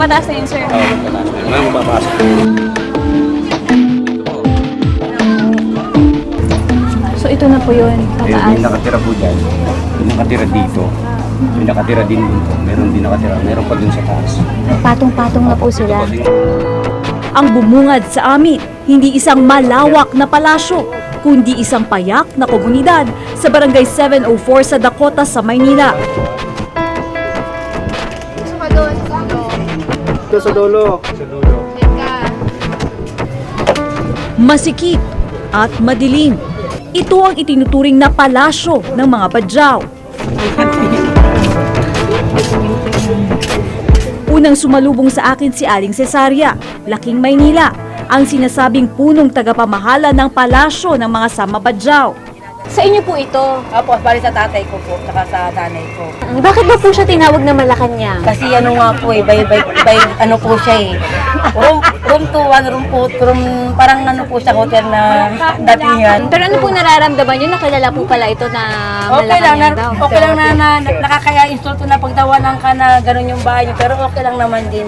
Pataas na yun, sir. Oo, pataas na yun. Ngayon papasok. So, ito na po yun. Ayun, Pataas. yung nakatira po dyan. Yung nakatira dito. Yung nakatira din dito. Meron din nakatira. Meron pa dun sa taas. Patong-patong na po sila. Ang bumungad sa amin, hindi isang malawak na palasyo, kundi isang payak na komunidad sa Barangay 704 sa Dakota sa Maynila. Ito sa dulo. Sa dulo. Masikip at madilim. Ito ang itinuturing na palasyo ng mga badyaw. Unang sumalubong sa akin si Aling Cesaria, Laking Maynila, ang sinasabing punong tagapamahala ng palasyo ng mga sama badyaw. Sa inyo po ito. Opo, bali sa tatay ko po, saka sa nanay ko. Bakit ba po siya tinawag na Malacanang? Kasi ano nga po eh, by, by, by ano po siya eh. Room, room to one, room po, room, parang ano po siya, hotel na datingan. Pero ano po nararamdaman niyo? Nakilala po pala ito na Okay lang, na, Malacanang daw. okay lang na, na, na nakakaya-install to na pagtawanan ka na gano'n yung bahay niyo, pero okay lang naman din.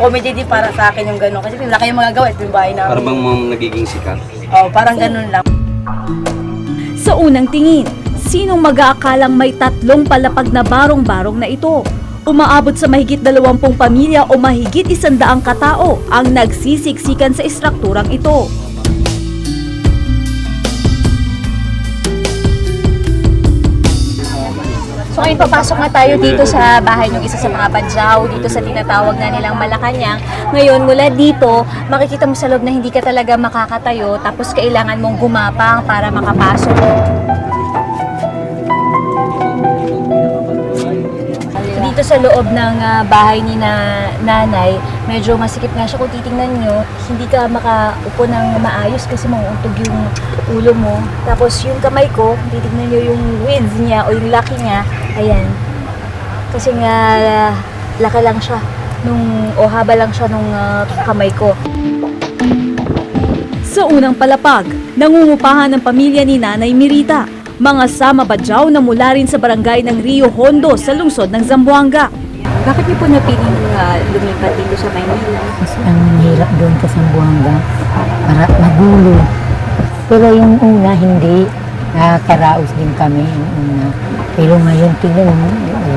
Comedy din para sa akin yung gano'n. Kasi wala kayong magagawa, ito yung bahay namin. Para bang ma'am nagiging sikat? Oh, parang gano'n lang. Sa unang tingin, sinong mag-aakalang may tatlong palapag na barong-barong na ito? Umaabot sa mahigit dalawampung pamilya o mahigit isandaang katao ang nagsisiksikan sa istrukturang ito. So ngayon papasok na tayo dito sa bahay ng isa sa mga badyaw, dito sa tinatawag na nilang Malacanang. Ngayon mula dito, makikita mo sa loob na hindi ka talaga makakatayo tapos kailangan mong gumapang para makapasok. Dito sa loob ng ah, bahay ni na nanay, medyo masikip nga siya kung titingnan nyo. Hindi ka makaupo ng maayos kasi mauuntog yung ulo mo. Tapos yung kamay ko, titingnan nyo yung width niya o yung laki niya, ayan. Kasi nga, ah, laki lang siya. Nung, o haba lang siya nung ah, kamay ko. Sa unang palapag, nangungupahan ng pamilya ni Nanay Mirita, mga sama badyaw na mula rin sa barangay ng Rio Hondo sa lungsod ng Zamboanga. Bakit niyo po napiling uh, lumipat dito sa Maynila? Kasi ang hirap doon sa Sambuanga, para magulo. Pero yung una, hindi. Nakakaraos din kami yung una. Pero ngayon, tingnan mo,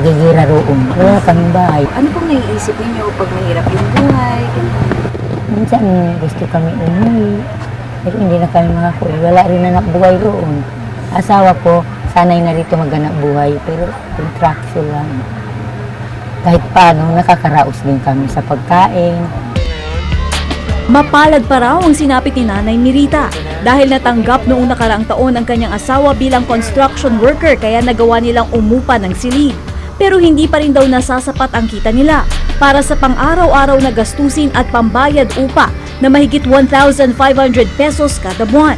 gigira roon. Wala kaming bahay. Ano pong naiisip niyo pag mahirap yung buhay? Minsan gusto kami umuwi. Pero hindi na kami makakuwi. Wala rin anak buhay roon. Asawa ko, sanay na rito maghanap buhay. Pero contraction lang. Kahit paano, nakakaraos din kami sa pagkain. Mapalad pa raw ang sinapit ni Nanay Mirita dahil natanggap noong nakaraang taon ang kanyang asawa bilang construction worker kaya nagawa nilang umupa ng silid. Pero hindi pa rin daw nasasapat ang kita nila para sa pang-araw-araw na gastusin at pambayad upa na mahigit 1,500 pesos kada buwan.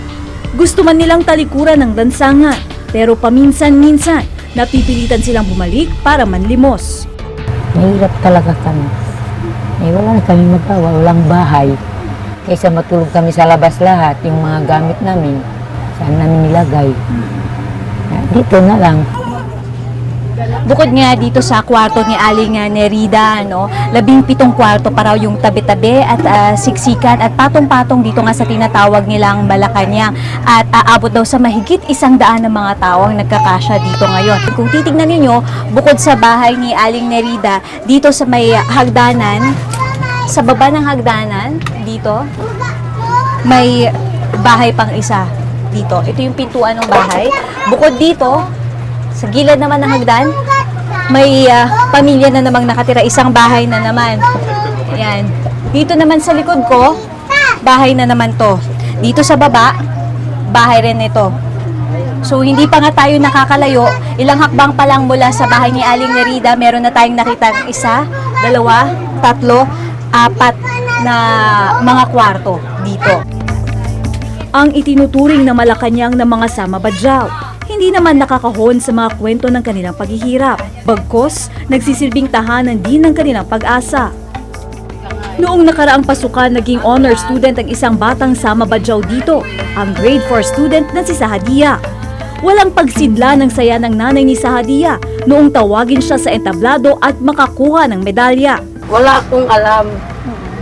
Gusto man nilang talikuran ng lansangan pero paminsan-minsan napipilitan silang bumalik para manlimos. Mahirap talaga kami. Eh, wala na kami magawa, walang bahay. Kaysa matulog kami sa labas lahat, yung mga gamit namin, saan namin nilagay. Ah, Dito na lang. Bukod nga dito sa kwarto ni Aling uh, Nerida, no, labing pitong kwarto pa raw yung tabi-tabi at ah, siksikan at patong-patong dito nga sa tinatawag nilang Malacanang at aabot daw sa mahigit isang daan ng mga tao ang nagkakasya dito ngayon. Kung titignan ninyo, bukod sa bahay ni Aling Nerida, dito sa may hagdanan, sa baba ng hagdanan, dito, may bahay pang isa dito. Ito yung pintuan ng bahay. Bukod dito, sa gilid naman ng hagdan, may ah, pamilya na namang nakatira. Isang bahay na naman. Ayan. Dito naman sa likod ko, bahay na naman to. Dito sa baba, bahay rin ito. So, hindi pa nga tayo nakakalayo. Ilang hakbang pa lang mula sa bahay ni Aling Nerida, meron na tayong nakita isa, dalawa, tatlo, apat na mga kwarto dito. ang itinuturing na Malacanang ng mga sama badyaw. Hindi naman nakakahon sa mga kwento ng kanilang paghihirap. Bagkos, nagsisilbing tahanan din ng kanilang pag-asa. Noong nakaraang pasukan, naging honor student ang isang batang sama badyaw dito, ang grade 4 student na si Sahadia. Walang pagsidla ng saya ng nanay ni Sahadia noong tawagin siya sa entablado at makakuha ng medalya. Wala akong alam.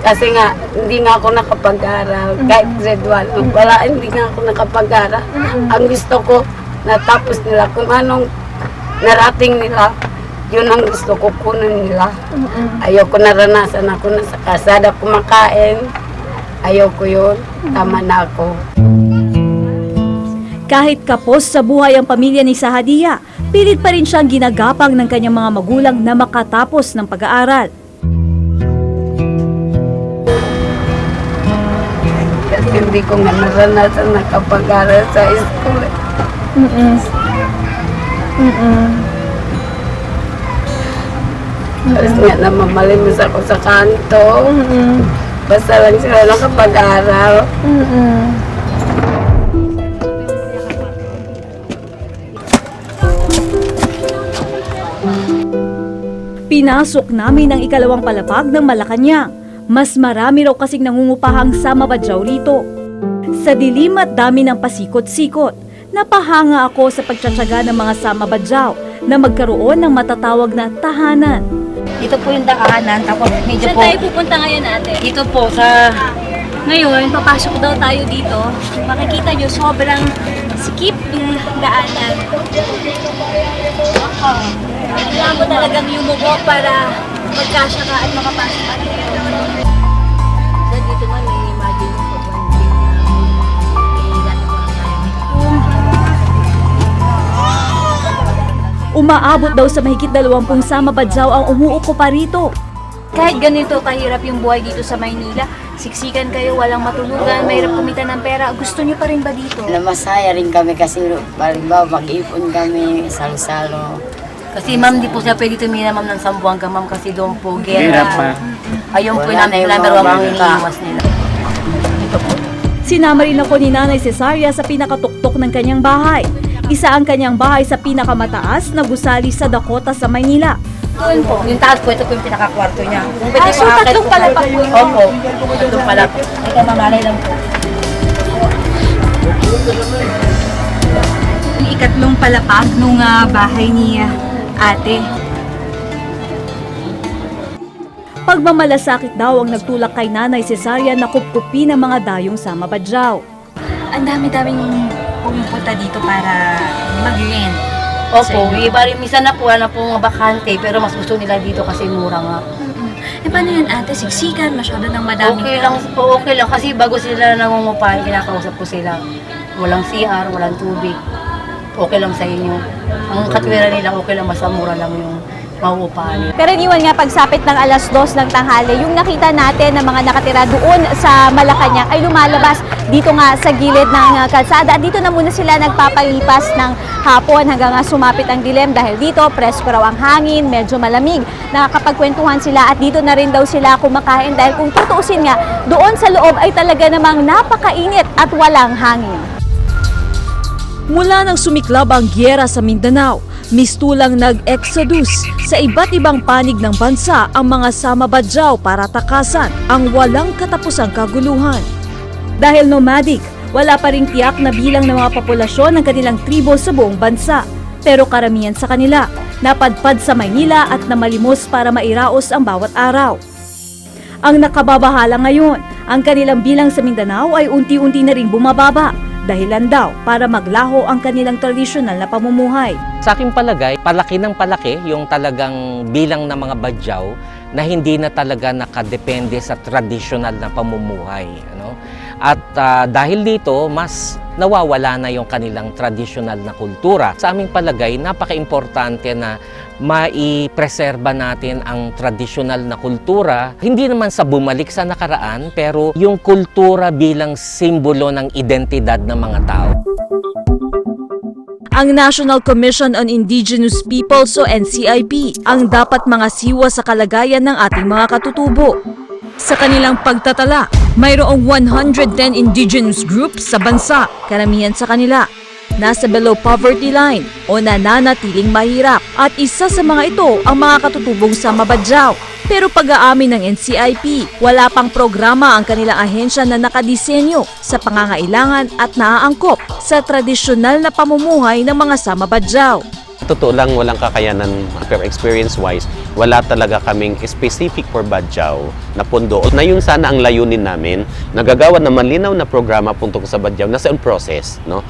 Kasi nga, hindi nga ako nakapag-aral. Kahit grade 1. Wala, hindi nga ako nakapag-aral. Ang gusto ko, natapos nila. Kung anong narating nila, yun ang gusto ko kunin nila. Ayoko naranasan ako na sa kasada kumakain. Ayoko yun. Tama na ako. Kahit kapos sa buhay ang pamilya ni Sahadia, pilit pa rin siyang ginagapang ng kanyang mga magulang na makatapos ng pag-aaral. Kasi hindi ko nga naranasan nakapag-aral sa school. Tapos nga namamalimus ako sa kanto. Basta lang sila nakapag-aral. Pinasok namin ang ikalawang palapag ng Malacanang. Mas marami raw kasing nangungupahang sama badyaw rito. Sa dilim at dami ng pasikot-sikot, napahanga ako sa pagtsatsaga ng mga sama badyaw na magkaroon ng matatawag na tahanan. Dito po yung daanan, tapos medyo Saan po, tayo pupunta ngayon ate? dito po sa, Ngayon, papasok daw tayo dito. Makikita nyo, sobrang sikip yung daanan. Kailangan mo talagang yumuko para magkasya ka at makapasok ka dito. Umaabot daw sa mahigit 20 sama badyaw ang umuuko pa rito. Kahit ganito kahirap yung buhay dito sa Maynila, siksikan kayo, walang matulugan, mahirap kumita ng pera, gusto nyo pa rin ba dito? Na masaya rin kami kasi halimbawa mag-ipon kami, salo-salo. Kasi ma'am, di po siya pwede tumira ma'am ng Sambuanga ma'am kasi doon po Hirap pa. gera. Ayun po yung na yung number mga one ang iniiwas nila. Sinama rin ako ni Nanay Cesaria sa pinakatuktok ng kanyang bahay. Isa ang kanyang bahay sa pinakamataas na gusali sa Dakota sa Maynila. Doon po. Yung taas po, ito po yung pinaka-kwarto niya. Kung Ah, so tatlong po palapag kayo- po? Opo. Tatlong palapag. Ika mamalay lang po. Yung ikatlong palapag nung ah, bahay ni ah, ate. Pagmamalasakit daw ang nagtulak kay Nanay Cesaria na kupkupi ng mga dayong sama badyaw. Ang dami-daming pumupunta dito para mag-rent. Opo. Inyo. Iba rin, minsan na po, na po mga bakante, pero mas gusto nila dito kasi mura nga. Eh paano yan ate? Siksikan, masyado ng madami. Okay lang po, okay lang. Kasi bago sila nangungupahan, kinakausap ko sila. Walang CR, walang tubig. Okay lang sa inyo. Ang katwira nila, okay lang, basta mura lang yung mauupahan nila. Karaniwan nga pagsapit ng alas dos ng tanghali, yung nakita natin na mga nakatira doon sa Malacanang ay lumalabas dito nga sa gilid ng uh, kalsada. At dito na muna sila nagpapalipas ng hapon hanggang nga sumapit ang dilim dahil dito presko raw ang hangin, medyo malamig. Nakakapagkwentuhan sila at dito na rin daw sila kumakain dahil kung tutuusin nga, doon sa loob ay talaga namang napakainit at walang hangin. Mula nang sumiklab ang gyera sa Mindanao, mistulang nag-exodus sa iba't ibang panig ng bansa ang mga sama badyaw para takasan ang walang katapusang kaguluhan. Dahil nomadic, wala pa ring tiyak na bilang ng mga populasyon ng kanilang tribo sa buong bansa. Pero karamihan sa kanila, napadpad sa Maynila at namalimos para mairaos ang bawat araw. Ang nakababahala ngayon, ang kanilang bilang sa Mindanao ay unti-unti na ring bumababa dahilan daw para maglaho ang kanilang tradisyonal na pamumuhay. Sa aking palagay, palaki ng palaki yung talagang bilang ng mga badyaw na hindi na talaga nakadepende sa tradisyonal na pamumuhay. Ano? At ah, dahil dito, mas nawawala na yung kanilang tradisyonal na kultura. Sa aming palagay, napaka-importante na maipreserba natin ang tradisyonal na kultura. Hindi naman sa bumalik sa nakaraan, pero yung kultura bilang simbolo ng identidad ng mga tao. Ang National Commission on Indigenous Peoples o NCIP ang dapat mga siwa sa kalagayan ng ating mga katutubo. Sa kanilang pagtatala, mayroong 110 indigenous groups sa bansa, karamihan sa kanila. Nasa below poverty line o nananatiling mahirap at isa sa mga ito ang mga katutubong sa Mabadyaw. Pero pag-aamin ng NCIP, wala pang programa ang kanilang ahensya na nakadisenyo sa pangangailangan at naaangkop sa tradisyonal na pamumuhay ng mga Sama Badyaw. Totoo lang, walang kakayanan pero experience-wise, wala talaga kaming specific for Badyaw na pundo. Na yun sana ang layunin namin, nagagawa na malinaw na programa tungkol sa Badyaw na sa process. No?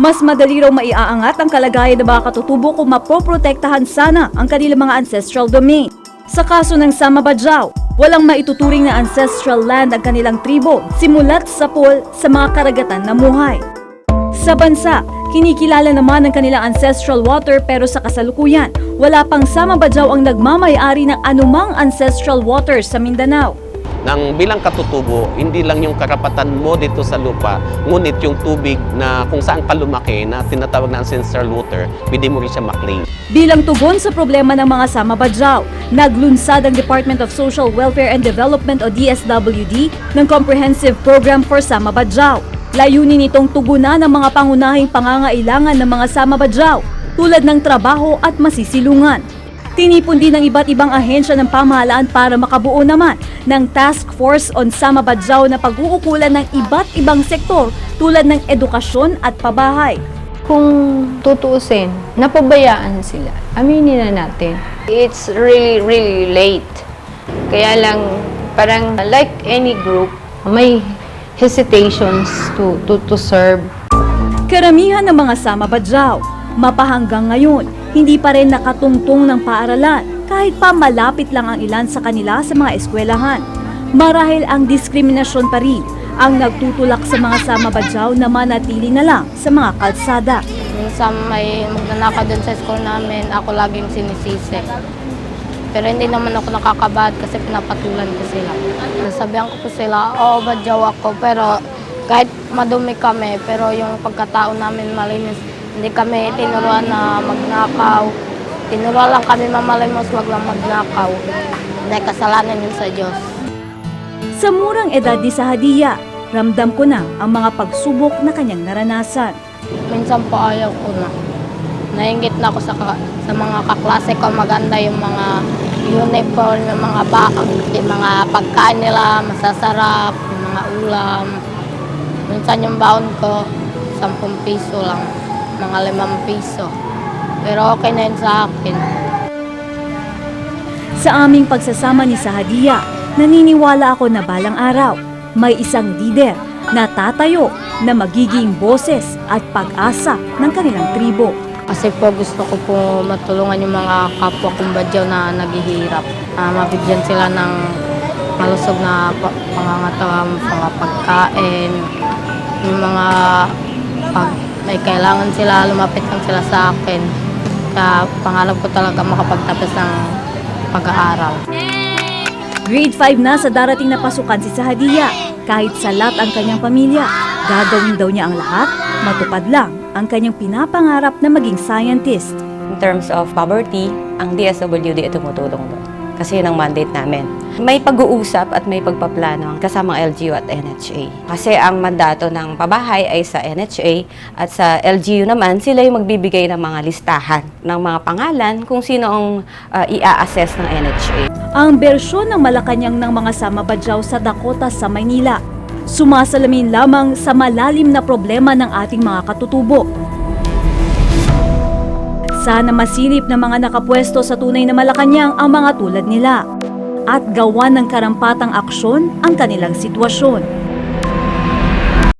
Mas madali raw maiaangat ang kalagayan ng mga katutubo kung mapoprotektahan sana ang kanilang mga ancestral domain. Sa kaso ng Sama Badjao, walang maituturing na ancestral land ang kanilang tribo simulat sa pool sa mga karagatan na muhay. Sa bansa, kinikilala naman ang kanilang ancestral water pero sa kasalukuyan, wala pang Sama Badjao ang nagmamayari ng anumang ancestral water sa Mindanao. Nang bilang katutubo, hindi lang yung karapatan mo dito sa lupa, ngunit yung tubig na kung saan ka lumaki na tinatawag na ancestral water, pwede mo rin siya maklaim. Bilang tugon sa problema ng mga Sama Badjao, naglunsad ang Department of Social Welfare and Development o DSWD ng Comprehensive Program for Sama Badjao. Layunin nitong tugunan ang mga pangunahing pangangailangan ng mga Sama Badjao tulad ng trabaho at masisilungan. Tinipon din ng iba't ibang ahensya ng pamahalaan para makabuo naman ng Task Force on Sama Badjao na pag-uukulan ng iba't ibang sektor tulad ng edukasyon at pabahay. kung tutuusin, napabayaan sila. Aminin na natin. It's really, really late. Kaya lang, parang like any group, may hesitations to, to, to serve. Karamihan ng mga Sama Badjao, mapahanggang ngayon, hindi pa rin nakatungtong ng paaralan kahit pa malapit lang ang ilan sa kanila sa mga eskwelahan. Marahil ang diskriminasyon pa rin ang nagtutulak sa mga Sama Badjao na manatili na lang sa mga kalsada. Minsan may magnanakaw din sa school namin, ako laging sinisisi. Pero hindi naman ako nakakabad kasi pinapatulan ko sila. Sabihan ko po sila, oo, badyaw ako. Pero kahit madumi kami, pero yung pagkatao namin malinis, hindi kami tinuruan na magnakaw. Tinuruan lang kami mamalimos, wag lang magnakaw. Hindi kasalanan yun sa Diyos. Sa murang edad ni Sahadia, ramdam ko na ang mga pagsubok na kanyang naranasan. Minsan po ayaw ko na. Nainggit na ako sa, sa mga kaklase ko. Maganda yung mga uniform, yung mga baon, yung mga pagkain nila, masasarap, yung mga ulam. Minsan yung baon ko, 10 piso lang, mga 5 piso. Pero okay na yun sa akin. Sa aming pagsasama ni Sahadia, naniniwala ako na balang araw, may isang leader na tatayo na magiging boses at pag-asa ng kanilang tribo. Kasi po gusto ko po matulungan yung mga kapwa kong badyaw na naghihirap. Ah, mabigyan sila ng malusog na pa- pangangatawa, mga pagkain, yung mga pag may kailangan sila, lumapit lang sila sa akin. Kaya pangarap ko talaga makapagtapos ng pag-aaral. Grade 5 na sa darating na pasukan si Sahadia. Kahit salat ang kanyang pamilya, gagawin daw niya ang lahat, matupad lang ang kanyang pinapangarap na maging scientist. In terms of poverty, ang DSWD ay tumutulong doon. Kasi yun ang mandate namin. May pag-uusap at may pagpaplano kasama ang LGU at NHA. Kasi ang mandato ng pabahay ay sa NHA at sa LGU naman, sila yung magbibigay ng mga listahan ng mga pangalan kung sino ang uh, i-assess ng NHA. Ang bersyon ng Malacanang ng mga Sama Badyaw sa Dakota sa Maynila. Sumasalamin lamang sa malalim na problema ng ating mga katutubo. Sana masilip ng mga nakapwesto sa tunay na Malacanang ang mga tulad nila at gawan ng karampatang aksyon ang kanilang sitwasyon.